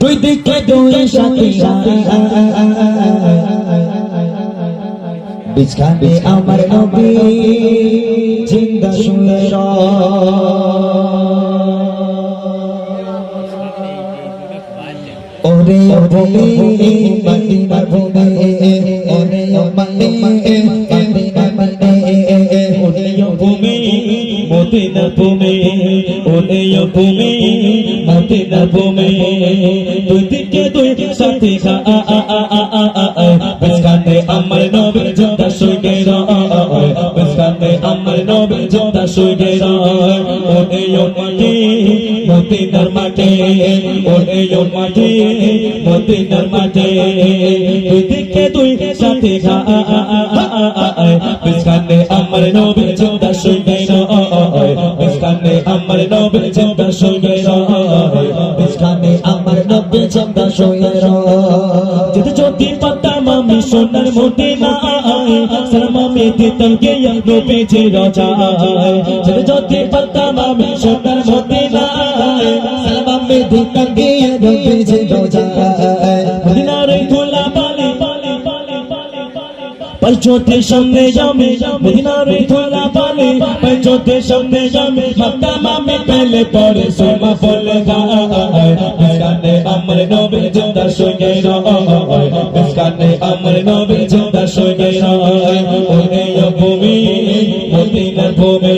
দুই দিকে দুই সাথে বিছখানে আমার নবী, জিন্দা শুয়ে ওরে ভূমি মদিনা ভূমি ওরে মদিনা ভূমি মদিনা ভূমি দুই দিকে দুই সাথী খা বিস্কাতে আমার নবী যোদ্ধা সুগে রয় বিস্কাতে আমার নবী যোদ্ধা সুগে রয় ওরে মাটি মদিনার মাটি ওরে মাটি মদিনার মাটি দুই দিকে দুই সাথী খা বিস্কাতে নবে চমদা সঙ্গে পিছখানে আমার নবে চমদা সঙ্গে যেতে যদি পাতাম আমি সোনার মোটে না শর্মামে দিতাম কে নবে যে রাজা যেতে যদি পাতাম আমি সোনার মোটে না শর্মামে দিতাম কে নবে যে রাজা पंचो देशम में जामे मदीना में थोड़ा पाले पंचो देशम में जामे मक्का में पहले पड़े सोमा फूल गाने अमर नबी जिंदा सोगे रो गाने अमर नबी जिंदा सोगे रो ओ ये भूमि मदीना भूमि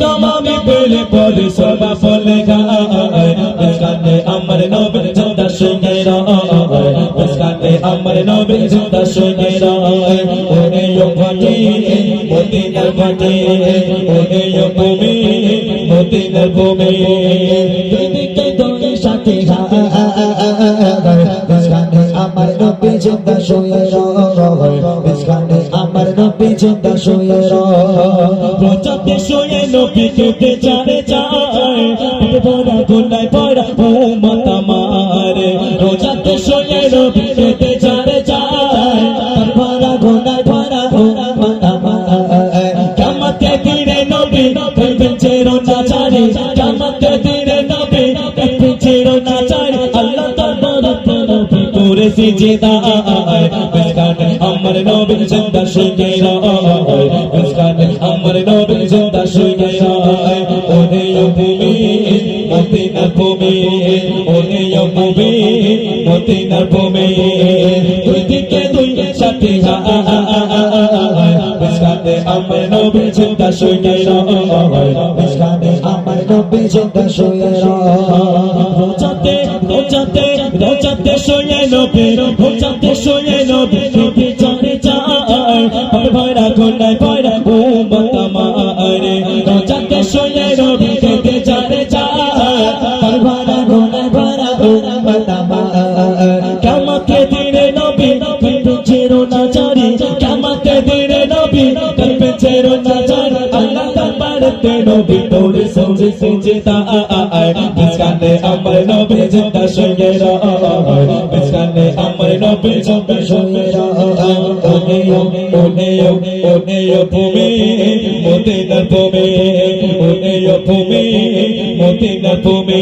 তমামি পেলে পরে সবা ফলে গানে আমার নবীর জোদা সঙ্গে রাস্কানে আমার নবীর জোদা সঙ্গে রায় ওরে ভটে মদিনার ভটে ওরে ভূমি মদিনার ভূমি দিদিকে দলে সাথে আমার নবীর জোদা সঙ্গে রায় আমার নবী জিন্দা শুয়ে প্রচাতে শুয়ে নবী কেটে জানে যায়। পড়া গোলায় পড়া ও মাতা মারে রোজাতে শুয়ে নবী কেটে জানে যায়। ভরা ঘোড়ায় ভরা ঘোড়া মাতা কামাতে দিনে নবী কইবেন চেরো না ছাড়ে কামাতে দিনে নবী কইবেন চেরো না ছাড়ে আল্লাহ বরত নবী করে সিজদা মুস্কান আমার নবীর জিন্দা শুনে মুস্কান আমার নবীর জিন্দা শুনে ওরে ভূমি মদিনা ভূমি ওরে ভূমি মদিনা ভূমি। দুই দিকে দুই সাথে মুস্কানে আমার নবীর জিন্দা শুনে মুস্কানে আমার নবীর জিন্দা শুনে রোজাতে রোজাতে শুয়ে নবী, রোজাতে শুয়ে নবী নবী চলে যায় আর ভয়রা গোলায় ভয়রা ও মাতা রোজাতে শুয়ে নবী কেটে চলে যায় আর ভয়রা গোলায় ভয়রা ও মাতা কামাতে দিনে নবী কলবে চেরো না জারি। কামাতে দিনে নবী কলবে চেরো না জারি। আল্লাহ তাবারকে নবী তোরে সঞ্জে সঞ্জে তা আ আ আমার নবী শুয়ে রয় বিস্কানে আমার নবী জিন্দা শুয়ে রয় ওনে ওনে ওনে ভূমি, মদিনার ভূমি। ওনে ভূমি, মদিনার ভূমি।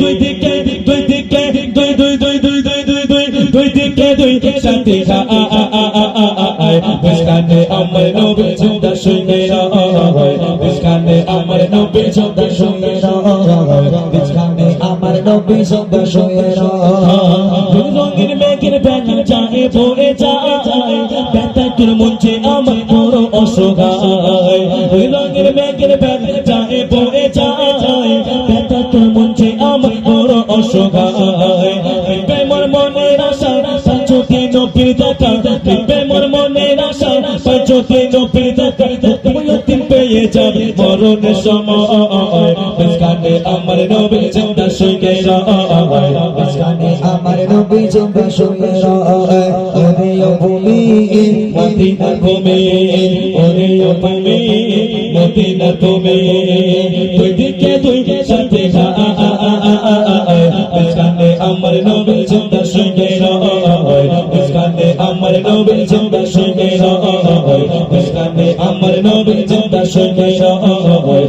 দুই দিকে দুই দিকে, দুই দুই দুই দুই দুই দুই দুই দুই দিকে, দুই সাথে আ আ আ আ আ আ আ বিস্কানে আমার নবী শুয়ে রয় বিস্কানে আমার নবী জিন্দা শুয়ে বিছখানে আমার নবী জিন্দা শুয়ে রঙিন মেঘের বেলা যায় বয়ে যায়। ব্যথা মঞ্চে আমার বড় অসহায়। রঙিন মেঘের বেলা যায়। বয়ে যায় ব্যথা তোর অসহায়। প্রেমর মনের আশা যদি নবীর দেখা। প্রেমর আশা যদি নবীর দেখা। পেয়ে যাব মরণ সময়। মুস্কানে আমার নবী জিন্দা সঙ্গে রয়। মাঝখানে আমার নবী জিন্দা সঙ্গে রয়। ওরে ভূমি মদিনা ভূমি, ওরে ভূমি মদিনা ভূমি। দুই আমার নবী জিন্দা শুনে রয় মুস্কানে আমার নবী জিন্দা শুনে রয়